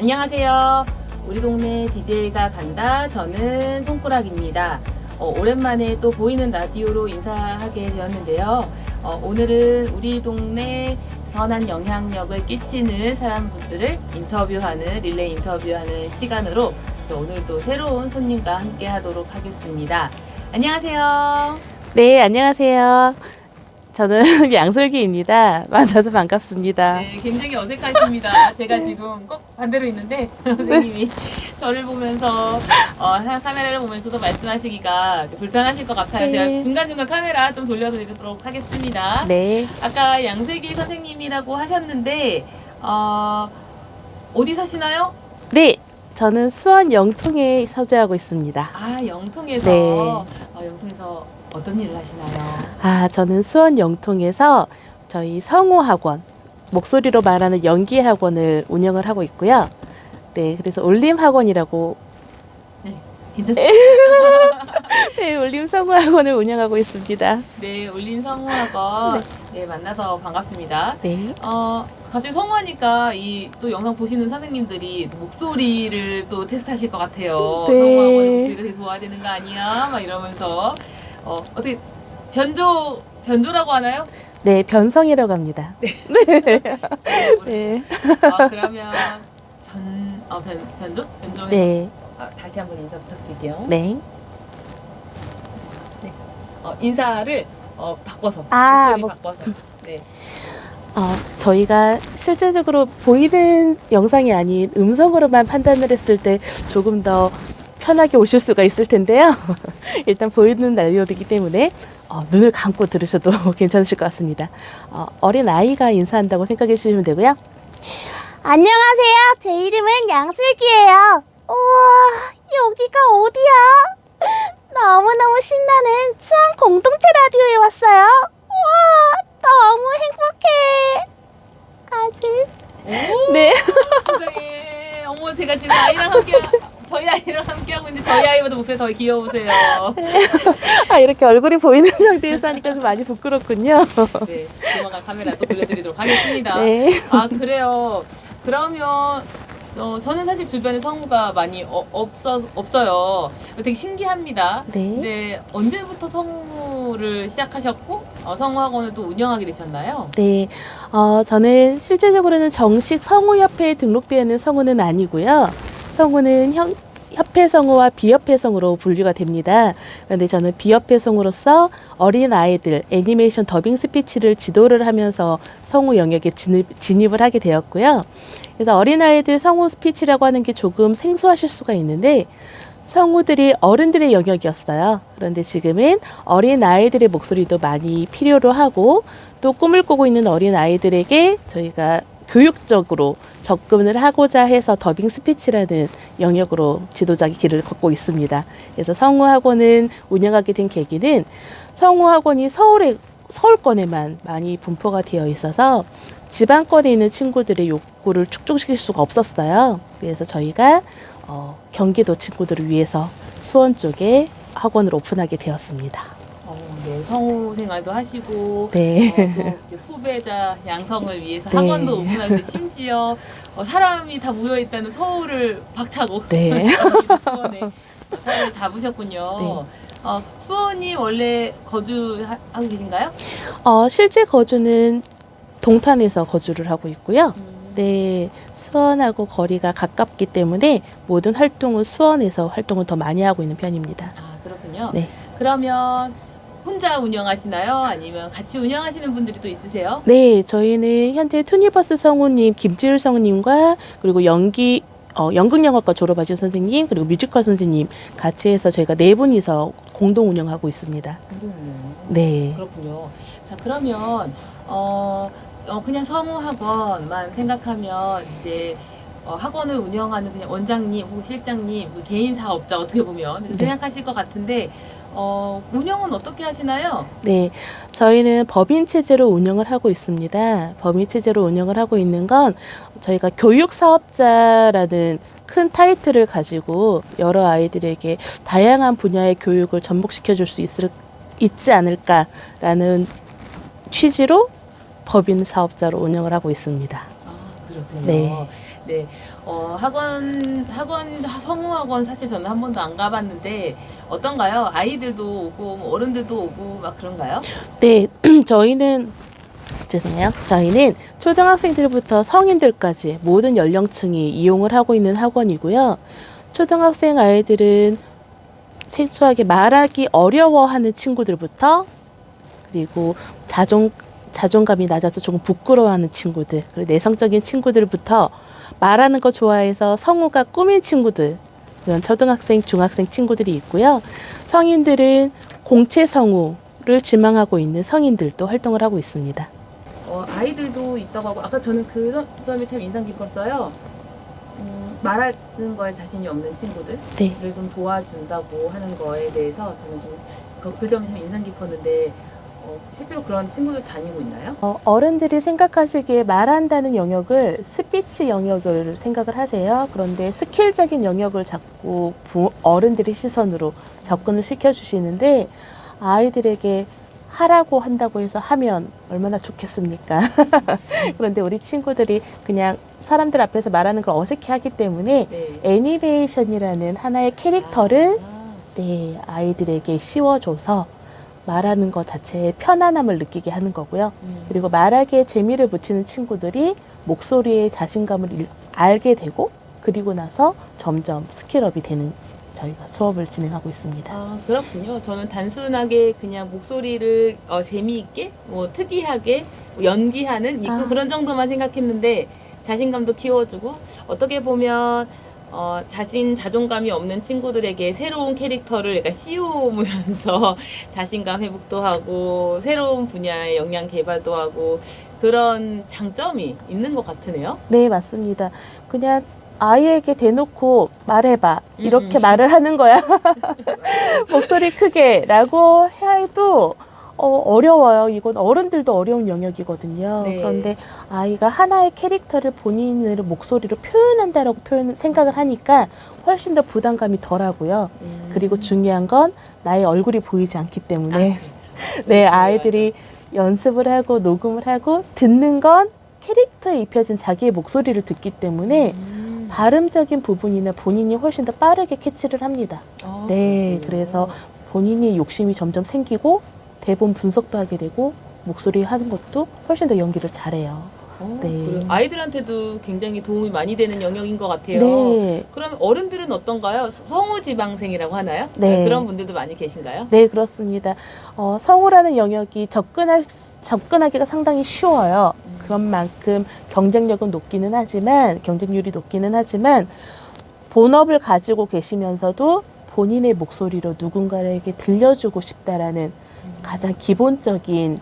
안녕하세요. 우리 동네 DJ가 간다. 저는 손꾸락입니다. 어, 오랜만에 또 보이는 라디오로 인사하게 되었는데요. 어, 오늘은 우리 동네 선한 영향력을 끼치는 사람분들을 인터뷰하는 릴레이 인터뷰하는 시간으로 저 오늘 또 새로운 손님과 함께 하도록 하겠습니다. 안녕하세요. 네, 안녕하세요. 저는 양솔기입니다. 만나서 반갑습니다. 네, 굉장히 어색하십니다. 제가 지금 꼭 반대로 있는데 선생님이 저를 보면서 어, 카메라를 보면서도 말씀하시기가 불편하실 것 같아요. 네. 제가 중간중간 카메라 좀 돌려드리도록 하겠습니다. 네, 아까 양세기 선생님이라고 하셨는데 어, 어디 사시나요? 네, 저는 수원 영통에 서재하고 있습니다. 아 영통에서 네. 어, 영통에서 어떤 일을 하시나요? 아, 저는 수원 영통에서 저희 성우 학원, 목소리로 말하는 연기 학원을 운영을 하고 있고요. 네, 그래서 올림 학원이라고 괜찮습니다. 네, 올림 성우 학원을 운영하고 있습니다. 네, 올린 성우학원 네, 만나서 반갑습니다. 네, 어, 갑자기 성우하니까 이 또 영상 보시는 선생님들이 목소리를 또 테스트하실 것 같아요. 네. 성우하고 목소리가 되게 좋아야 되는 거 아니야? 막 이러면서 어, 어떻게 변조 변조라고 하나요? 네, 변성이라고 합니다. 네. 네, 아, 그러면 변, 어, 변 변조 변조 네, 아, 다시 한번 인사 부탁드릴게요. 네. 어, 인사를 어, 바꿔서 아, 목소리 뭐- 바꿔서 네. 어, 저희가 실제적으로 보이는 영상이 아닌 음성으로만 판단을 했을 때 조금 더 편하게 오실 수가 있을 텐데요. 일단 보이는 라디오이기 때문에 어, 눈을 감고 들으셔도 괜찮으실 것 같습니다. 어, 어린 아이가 인사한다고 생각해 주시면 되고요. 안녕하세요. 제 이름은 양슬기예요. 우와, 여기가 어디야? 너무너무 신나는 수원 공동체 라디오에 왔어요. 우와, 너무 행복해. 가지. 네. 세상에 어머 제가 지금 아이랑 함께 있는데 저희 아이보다 목소리 더 귀여우세요. 아, 이렇게 얼굴이 보이는 상태에서 하니까 좀 많이 부끄럽군요. 네, 조만간 카메라 또 돌려드리도록 하겠습니다. 네. 아 그래요. 그러면 어, 저는 사실 주변에 성우가 많이 어, 없어 없어요. 되게 신기합니다. 네. 근데 언제부터 성우를 시작하셨고 어, 성우 학원을 또 운영하게 되셨나요? 네, 어, 저는 실제적으로는 정식 성우협회에 등록되어 있는 성우는 아니고요. 성우는 형, 협회 성우와 비협회 성우로 분류가 됩니다. 그런데 저는 비협회 성우로서 어린 아이들 애니메이션 더빙 스피치를 지도를 하면서 성우 영역에 진입, 진입 을 하게 되었고요. 그래서 어린 아이들 성우 스피치라고 하는 게 조금 생소하실 수가 있는데 성우들이 어른들의 영역이었어요. 그런데 지금은 어린 아이들의 목소리도 많이 필요로 하고 또 꿈을 꾸고 있는 어린 아이들에게 저희가 교육적으로 접근을 하고자 해서 더빙 스피치라는 영역으로 지도자의 길을 걷고 있습니다. 그래서 성우학원은 운영하게 된 계기는 성우학원이 서울에 서울권에만 많이 분포가 되어 있어서 지방권에 있는 친구들의 욕구를 축적시킬 수가 없었어요. 그래서 저희가 어, 경기도 친구들을 위해서 수원 쪽에 학원을 오픈하게 되었습니다. 어, 네, 성우 생활도 하시고 네. 어, 또 후배자 양성을 위해서 네. 학원도 오픈하는데 심지어 어, 사람이 다 모여 있다는 서울을 박차고 네. 수원에 서울을 잡으셨군요. 네. 어, 수원이 원래 거주하고 계신가요? 어, 실제 거주는 동탄에서 거주를 하고 있고요. 음, 네, 수원하고 거리가 가깝기 때문에 모든 활동은 수원에서 활동을 더 많이 하고 있는 편입니다. 아 그렇군요. 네. 그러면 혼자 운영하시나요? 아니면 같이 운영하시는 분들이 또 있으세요? 네, 저희는 현재 투니버스 성우님 김지율 성우님과 그리고 연기 어, 연극영화과 졸업하신 선생님 그리고 뮤지컬 선생님 같이 해서 저희가 네 분이서 공동 운영하고 있습니다. 네. 그렇군요. 자 그러면 어, 어, 그냥 성우 학원만 생각하면 이제 어, 학원을 운영하는 그냥 원장님 혹은 실장님 그 개인 사업자 어떻게 보면 네. 생각하실 것 같은데 어, 운영은 어떻게 하시나요? 네, 저희는 법인 체제로 운영을 하고 있습니다. 법인 체제로 운영을 하고 있는 건 저희가 교육 사업자라는 큰 타이틀을 가지고 여러 아이들에게 다양한 분야의 교육을 접목시켜 줄 수 있을 있지 않을까라는 취지로 법인 사업자로 운영을 하고 있습니다. 아 그렇군요. 네. 네. 어, 학원 학원 성우 학원 사실 저는 한 번도 안 가봤는데 어떤가요? 아이들도 오고 뭐 어른들도 오고 막 그런가요? 네, 저희는 죄송해요. 저희는 초등학생들부터 성인들까지 모든 연령층이 이용을 하고 있는 학원이고요. 초등학생 아이들은 생소하게 말하기 어려워하는 친구들부터 그리고 자존 자존감이 낮아서 조금 부끄러워하는 친구들 그리고 내성적인 친구들부터 말하는 거 좋아해서 성우가 꿈인 친구들 이런 초등학생, 중학생 친구들이 있고요. 성인들은 공채 성우를 지망하고 있는 성인들도 활동을 하고 있습니다. 어, 아이들도 있다고 하고 아까 저는 그 점- 점이 참 인상 깊었어요. 음, 말하는 거에 자신이 없는 친구들을 네. 좀 도와준다고 하는 거에 대해서 저는 좀 그, 그 점이 참 인상 깊었는데 어, 실제로 그런 친구들 다니고 있나요? 어, 어른들이 생각하시기에 말한다는 영역을 스피치 영역을 생각을 하세요. 그런데 스킬적인 영역을 자꾸 부, 어른들의 시선으로 접근을 시켜주시는데 아이들에게 하라고 한다고 해서 하면 얼마나 좋겠습니까? 그런데 우리 친구들이 그냥 사람들 앞에서 말하는 걸 어색해 하기 때문에 네. 애니메이션이라는 하나의 캐릭터를 아, 네, 아이들에게 씌워줘서 말하는 것 자체에 편안함을 느끼게 하는 거고요. 음. 그리고 말하기에 재미를 붙이는 친구들이 목소리에 자신감을 일- 알게 되고 그리고 나서 점점 스킬업이 되는 저희가 수업을 진행하고 있습니다. 아 그렇군요. 저는 단순하게 그냥 목소리를 어, 재미있게 뭐 특이하게 뭐 연기하는 아. 그런 정도만 생각했는데 자신감도 키워주고 어떻게 보면 어, 자신 자존감이 없는 친구들에게 새로운 캐릭터를 약간 씌우면서 자신감 회복도 하고 새로운 분야의 역량 개발도 하고 그런 장점이 있는 것 같으네요. 네, 맞습니다. 그냥 아이에게 대놓고 말해봐. 이렇게 음. 말을 하는 거야. 목소리 크게 라고 해도 어, 어 려워요. 이건 어른들도 어려운 영역이거든요. 네. 그런데 아이가 하나의 캐릭터를 본인의 목소리로 표현한다라고 표현, 생각을 하니까 훨씬 더 부담감이 덜하고요. 음. 그리고 중요한 건 나의 얼굴이 보이지 않기 아, 때문에 그렇죠. 네, 아이들이 연습을 하고 녹음을 하고 듣는 건 캐릭터에 입혀진 자기의 목소리를 듣기 때문에 음. 발음적인 부분이나 본인이 훨씬 더 빠르게 캐치를 합니다. 아, 네, 그렇군요. 그래서 본인이 욕심이 점점 생기고 대본 분석도 하게 되고 목소리 하는 것도 훨씬 더 연기를 잘해요. 어, 네. 그래요. 아이들한테도 굉장히 도움이 많이 되는 영역인 것 같아요. 네, 그럼 어른들은 어떤가요? 성우 지방생이라고 하나요? 네. 그런 분들도 많이 계신가요? 네 그렇습니다. 어, 성우라는 영역이 접근할 수- 접근하기가 상당히 쉬워요. 그런 만큼 경쟁력은 높기는 하지만 경쟁률이 높기는 하지만 본업을 가지고 계시면서도 본인의 목소리로 누군가에게 들려주고 싶다라는 가장 기본적인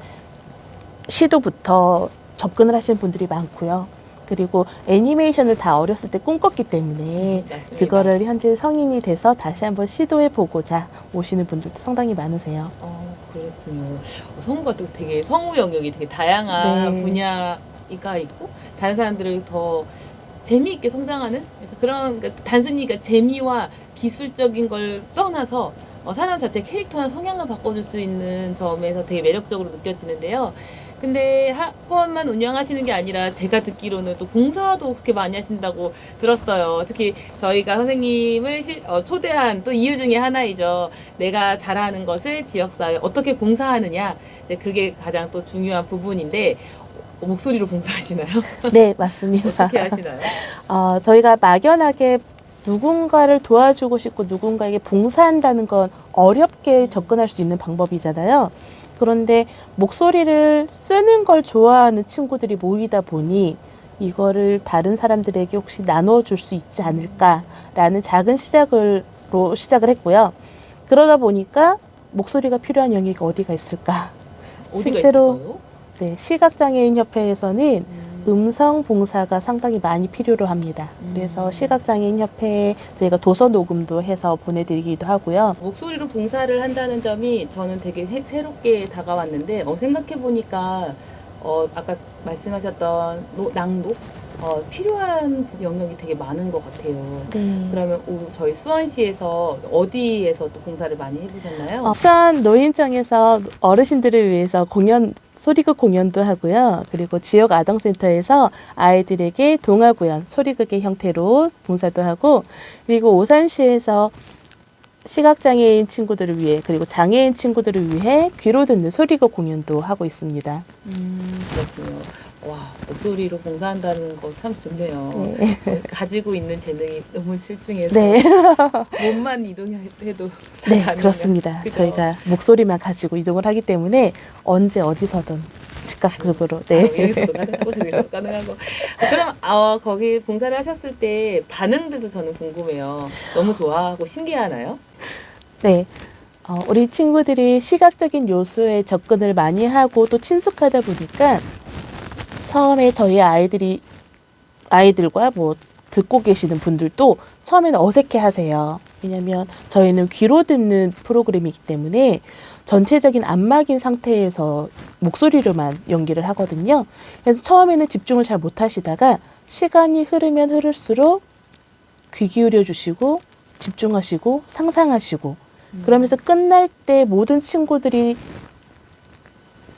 시도부터 접근을 하시는 분들이 많고요. 그리고 애니메이션을 다 어렸을 때 꿈꿨기 때문에 맞습니다. 그거를 현재 성인이 돼서 다시 한번 시도해 보고자 오시는 분들도 상당히 많으세요. 어, 그렇군요. 어, 성우가 또 되게 성우 영역이 되게 다양한 네. 분야가 있고 다른 사람들을 더 재미있게 성장하는 약간 그런 그러니까 단순히 그러니까 재미와 기술적인 걸 떠나서 어, 사람 자체 캐릭터나 성향을 바꿔줄 수 있는 점에서 되게 매력적으로 느껴지는데요. 근데 학원만 운영하시는 게 아니라 제가 듣기로는 또 봉사도 그렇게 많이 하신다고 들었어요. 특히 저희가 선생님을 실- 어, 초대한 또 이유 중에 하나이죠. 내가 잘하는 것을 지역사회에 어떻게 봉사하느냐. 이제 그게 가장 또 중요한 부분인데 어, 목소리로 봉사하시나요? 네, 맞습니다. 어떻게 하시나요? 어, 저희가 막연하게 누군가를 도와주고 싶고 누군가에게 봉사한다는 건 어렵게 접근할 수 있는 방법이잖아요. 그런데 목소리를 쓰는 걸 좋아하는 친구들이 모이다 보니 이거를 다른 사람들에게 혹시 나눠줄 수 있지 않을까라는 작은 시작으로 시작을 했고요. 그러다 보니까 목소리가 필요한 영역이 어디가 있을까? 어디가 실제로 있을까요? 네, 시각장애인 협회에서는 음. 음성 봉사가 상당히 많이 필요로 합니다. 음. 그래서 시각장애인 협회에 저희가 도서 녹음도 해서 보내드리기도 하고요. 목소리로 봉사를 한다는 점이 저는 되게 새, 새롭게 다가왔는데 어, 생각해 보니까 어, 아까 말씀하셨던 노- 낭독 어, 필요한 영역이 되게 많은 것 같아요. 네. 그러면 오, 저희 수원시에서 어디에서 또 봉사를 많이 해보셨나요? 어, 수원 노인정에서 어르신들을 위해서 공연 소리극 공연도 하고요. 그리고 지역 아동센터에서 아이들에게 동화 구연, 소리극의 형태로 봉사도 하고, 그리고 오산시에서 시각장애인 친구들을 위해, 그리고 장애인 친구들을 위해 귀로 듣는 소리극 공연도 하고 있습니다. 음, 그렇군요. 와, 목소리로 봉사한다는 거 참 좋네요. 네. 어, 가지고 있는 재능이 너무 실중해서 네, 몸만 이동해도 다 네, 가능해요. 그렇습니다. 그죠? 저희가 목소리만 가지고 이동을 하기 때문에 언제 어디서든 즉각적으로, 아, 네. 여기서도 가능하고 저기서도 가능하고. 그럼 어, 거기 봉사를 하셨을 때 반응들도 저는 궁금해요. 너무 좋아하고 신기하나요? 네. 어, 우리 친구들이 시각적인 요소에 접근을 많이 하고 또 친숙하다 보니까 처음에 저희 아이들이 아이들과 뭐 듣고 계시는 분들도 처음에는 어색해 하세요. 왜냐면 저희는 귀로 듣는 프로그램이기 때문에 전체적인 안막인 상태에서 목소리로만 연기를 하거든요. 그래서 처음에는 집중을 잘 못 하시다가 시간이 흐르면 흐를수록 귀 기울여 주시고 집중하시고 상상하시고 그러면서 끝날 때 모든 친구들이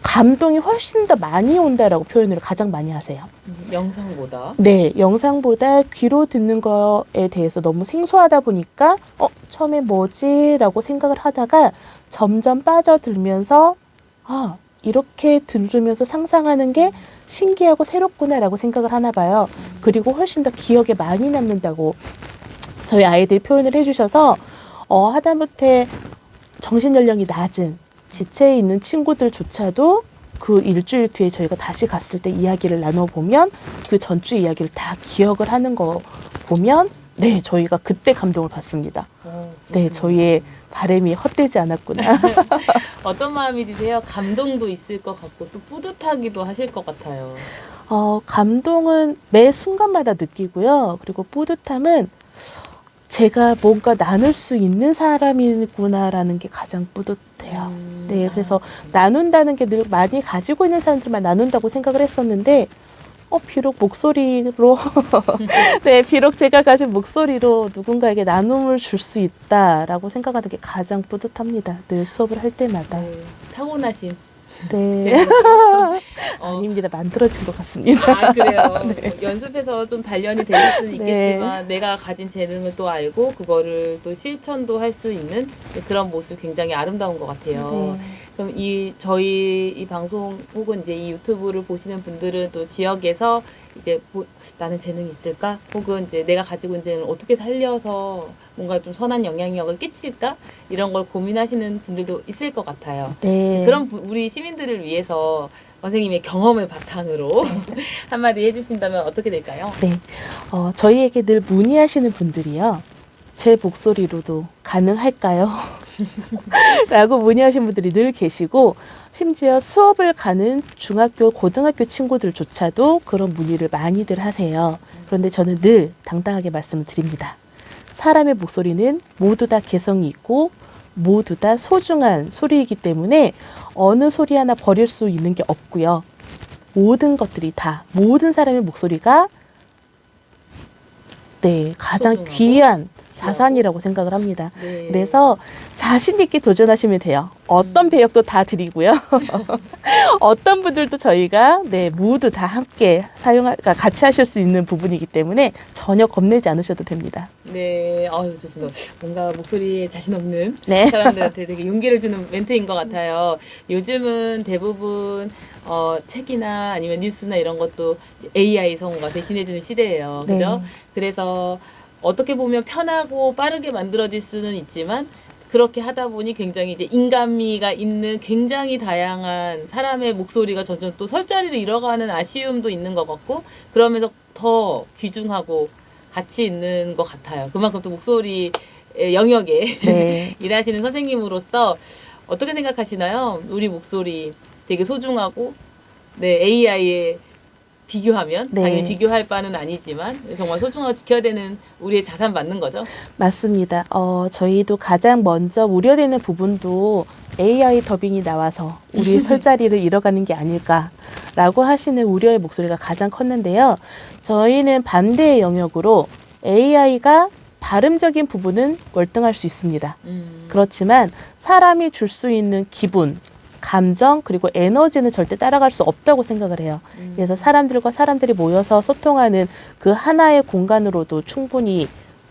감동이 훨씬 더 많이 온다라고 표현을 가장 많이 하세요. 음, 영상보다. 네, 영상보다 귀로 듣는 거에 대해서 너무 생소하다 보니까 어, 처음에 뭐지라고 생각을 하다가 점점 빠져들면서 아, 이렇게 들으면서 상상하는 게 신기하고 새롭구나라고 생각을 하나 봐요. 그리고 훨씬 더 기억에 많이 남는다고 저희 아이들이 표현을 해주셔서 어, 하다못해 정신 연령이 낮은 지체에 있는 친구들조차도 그 일주일 뒤에 저희가 다시 갔을 때 이야기를 나눠보면 그 전주 이야기를 다 기억을 하는 거 보면 네 저희가 그때 감동을 받습니다. 어, 네. 저희의 바램이 헛되지 않았구나. 어떤 마음이 드세요? 감동도 있을 것 같고 또 뿌듯하기도 하실 것 같아요. 어, 감동은 매 순간마다 느끼고요. 그리고 뿌듯함은 제가 뭔가 나눌 수 있는 사람이구나라는 게 가장 뿌듯 음, 네, 아, 그래서 나눈다는 게 늘 많이 가지고 있는 사람들만 나눈다고 생각을 했었는데, 어, 비록 목소리로, 네, 비록 제가 가진 목소리로 누군가에게 나눔을 줄 수 있다라고 생각하는 게 가장 뿌듯합니다. 늘 수업을 할 때마다. 네, 타고나신 네. 어, 아닙니다. 만들어진 것 같습니다. 아 그래요. 뭐 연습해서 좀 단련이 될 수는 네. 있겠지만 내가 가진 재능을 또 알고 그거를 또 실천도 할 수 있는 그런 모습 굉장히 아름다운 것 같아요. 네. 그럼 이 저희 이 방송 혹은 이제 이 유튜브를 보시는 분들은 또 지역에서 이제 뭐, 나는 재능이 있을까? 혹은 이제 내가 가지고 있는 어떻게 살려서 뭔가 좀 선한 영향력을 끼칠까? 이런 걸 고민하시는 분들도 있을 것 같아요. 네. 그런 부- 우리 시민들을 위해서 선생님의 경험을 바탕으로 한마디 해주신다면 어떻게 될까요? 네. 어, 저희에게 늘 문의하시는 분들이요. 제 목소리로도 가능할까요? 라고 문의하신 분들이 늘 계시고, 심지어 수업을 가는 중학교, 고등학교 친구들조차도 그런 문의를 많이들 하세요. 그런데 저는 늘 당당하게 말씀을 드립니다. 사람의 목소리는 모두 다 개성이 있고, 모두 다 소중한 소리이기 때문에 어느 소리 하나 버릴 수 있는 게 없고요. 모든 것들이 다, 모든 사람의 목소리가 네, 가장 소중하고 귀한 자산이라고 생각을 합니다. 네. 그래서 자신 있게 도전하시면 돼요. 어떤 음. 배역도 다 드리고요. 어떤 분들도 저희가 네 모두 다 함께 사용할, 그러니까 같이 하실 수 있는 부분이기 때문에 전혀 겁내지 않으셔도 됩니다. 네, 아유 좋습니다. 뭔가 목소리에 자신 없는 네. 사람들한테 되게 용기를 주는 멘트인 것 같아요. 요즘은 대부분 어, 책이나 아니면 뉴스나 이런 것도 AI 성우가 대신해주는 시대예요. 네. 그죠? 그래서 어떻게 보면 편하고 빠르게 만들어질 수는 있지만 그렇게 하다 보니 굉장히 이제 인간미가 있는 굉장히 다양한 사람의 목소리가 점점 또 설 자리를 잃어가는 아쉬움도 있는 것 같고 그러면서 더 귀중하고 가치 있는 것 같아요. 그만큼 또 목소리 영역에 네. 일하시는 선생님으로서 어떻게 생각하시나요? 우리 목소리 되게 소중하고 네 AI에 비교하면 네. 당연히 비교할 바는 아니지만 정말 소중하고 지켜야 되는 우리의 자산 맞는 거죠. 맞습니다. 어, 저희도 가장 먼저 우려되는 부분도 AI 더빙이 나와서 우리 설자리를 잃어가는 게 아닐까라고 하시는 우려의 목소리가 가장 컸는데요. 저희는 반대의 영역으로 AI가 발음적인 부분은 월등할 수 있습니다. 음. 그렇지만 사람이 줄 수 있는 기분, 감정 그리고 에너지는 절대 따라갈 수 없다고 생각을 해요. 음. 그래서 사람들과 사람들이 모여서 소통하는 그 하나의 공간으로도 충분히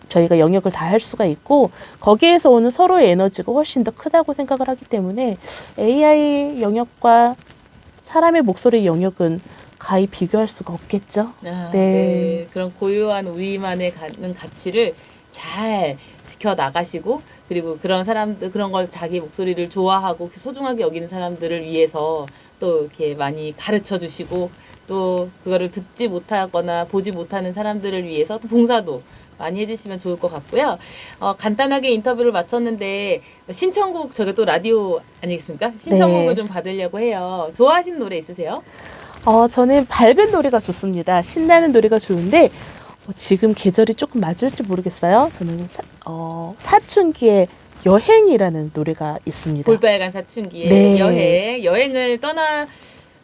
저희가 영역을 다 할 수가 있고 거기에서 오는 서로의 에너지가 훨씬 더 크다고 생각을 하기 때문에 AI 영역과 사람의 목소리 영역은 가히 비교할 수가 없겠죠. 아, 네. 네. 그런 고유한 우리만의 가는 가치를 잘 지켜 나가시고 그리고 그런 사람들 그런 걸 자기 목소리를 좋아하고 소중하게 여기는 사람들을 위해서 또 이렇게 많이 가르쳐 주시고 또 그거를 듣지 못하거나 보지 못하는 사람들을 위해서 또 봉사도 많이 해주시면 좋을 것 같고요. 어, 간단하게 인터뷰를 마쳤는데 신청곡 저희가 또 라디오 아니겠습니까? 신청곡을 네. 좀 받으려고 해요. 좋아하시는 노래 있으세요? 어, 저는 밝은 노래가 좋습니다. 신나는 노래가 좋은데 어, 지금 계절이 조금 맞을지 모르겠어요. 저는 사, 어, 사춘기의 여행이라는 노래가 있습니다. 볼빨간 사춘기의 네. 여행 여행을 떠나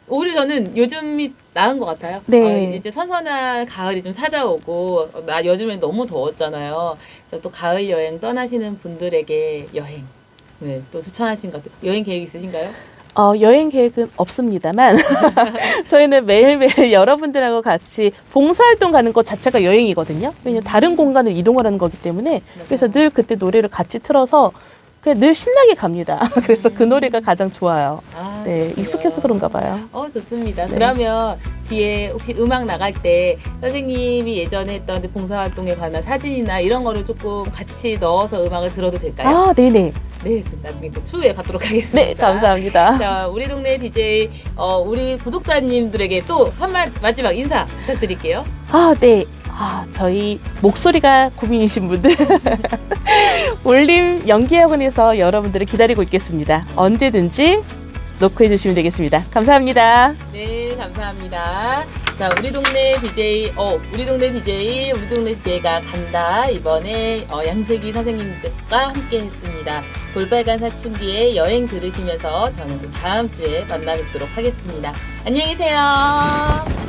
오히려 저는 요즘이 나은 것 같아요. 네. 어, 이제 선선한 가을이 좀 찾아오고 어, 나 요즘에 너무 더웠잖아요. 그래서 또 가을 여행 떠나시는 분들에게 여행 네, 또 추천하신 것 같아요. 여행 계획 있으신가요? 어, 여행 계획은 없습니다만 저희는 매일매일 여러분들하고 같이 봉사활동 가는 것 자체가 여행이거든요. 왜냐면 다른 공간을 이동을 하는 거기 때문에 그래서 늘 그때 노래를 같이 틀어서 그냥 늘 신나게 갑니다. 그래서 그 노래가 가장 좋아요. 아, 네, 그렇군요. 익숙해서 그런가 봐요. 어 좋습니다. 네. 그러면 뒤에 혹시 음악 나갈 때 선생님이 예전에 했던 봉사활동에 관한 사진이나 이런 거를 조금 같이 넣어서 음악을 들어도 될까요? 아, 네네. 네, 그 나중에 그 추후에 받도록 하겠습니다. 네, 감사합니다. 자, 우리 동네 DJ 어, 우리 구독자님들에게 또 한마 마지막 인사 부탁드릴게요. 아, 네. 아, 저희 목소리가 고민이신 분들 올림 연기학원에서 여러분들을 기다리고 있겠습니다. 언제든지 노크해 주시면 되겠습니다. 감사합니다. 네, 감사합니다. 자, 우리 동네 DJ, 어, 우리 동네 DJ, 우리 동네 DJ가 간다. 이번에 어, 양슬기 선생님들과 함께 했습니다. 볼빨간 사춘기의 여행 들으시면서 저는 또 다음 주에 만나 뵙도록 하겠습니다. 안녕히 계세요.